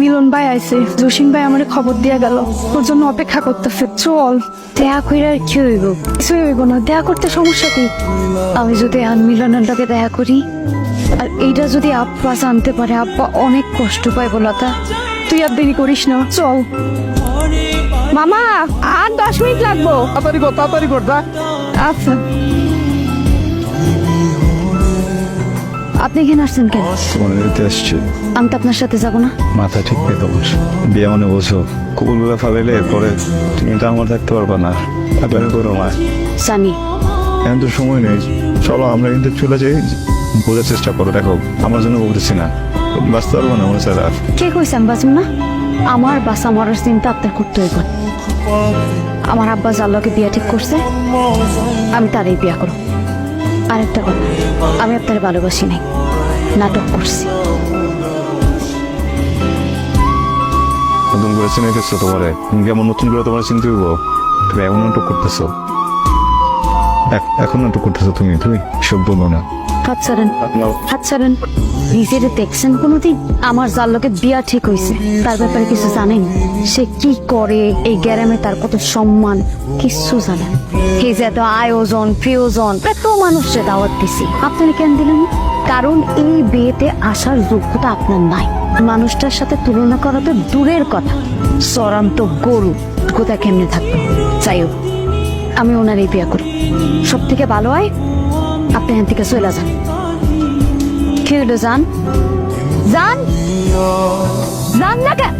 মিলন ভাই আইছে জসিম ভাই আমার খবর দিয়া গেল। তোর জন্য অপেক্ষা করতেছে চল। দেখা কইরা আর কি হইব? কিছুই হইব না দেখা করতে সমস্যা কি? আমি যদি আর মিলনের লগে দেখা করি আর এইটা যদি আব্বা জানতে পারে আব্বা অনেক কষ্ট পায় বলাতা তুই আর দেরি করিস না চল। মামা আর দশ মিনিট লাগবো। তাড়াতাড়ি কর তাড়াতাড়ি কর আচ্ছা। আপনি এখানে আসছেন কেন? তোমার নিতে আসছে। আমি তো আপনার সাথে যাব না। মাথা ঠিক নেই তোমার। বিয়ে মানে বসো বোঝো। কুকুরগুলো ফালাইলে পরে তুমি তো আমার থাকতে পারবে না। আপনারা করো মা জানি এখন তো সময় নেই। চলো আমরা কিন্তু চলে যাই। বোঝার চেষ্টা করো। দেখো আমার জন্য বলতেছি না। বাঁচতে পারব না আমার ছাড়া কে কইছে আমি বাঁচব না? আমার বাসা মরার চিন্তা আপনার করতে হইব। আমার আব্বা জাল্লাকে বিয়া ঠিক করছে আমি তারই বিয়া করব। আরেকটা কথা, আমি আপনার ভালোবাসি নাই, নাটক করছি। নতুন করে চিনে গেছো তোমারে? তুমি কেমন নতুন করে তোমার চিনতে হইব? তুমি এখন নাটক করতেছো। এখ- এখন নাটক করতেছো তুমি তুমি সব বলো না। হাত নিজের দেখছেন কোনোদিন? আমার বিয়া ঠিক হয়েছে তার ব্যাপারে কিছু জানেন? সে কি করে এই গ্যারামে? তার কত সম্মান? জানেন যে আয়োজন, প্রিয়জন, এত দাওয়াত দিছি। কেন দিলেন? কারণ এই বিয়েতে আসার যোগ্যতা আপনার নাই। মানুষটার সাথে তুলনা করা তো দূরের কথা। চরান্ত গরু। কোথায় কেমনে থাকতো যাই হোক, আমি ওনার এই বিয়া করি সব থেকে ভালো হয় আপনি এখান থেকে চলে যান। কি হলো যান যান যান না কেন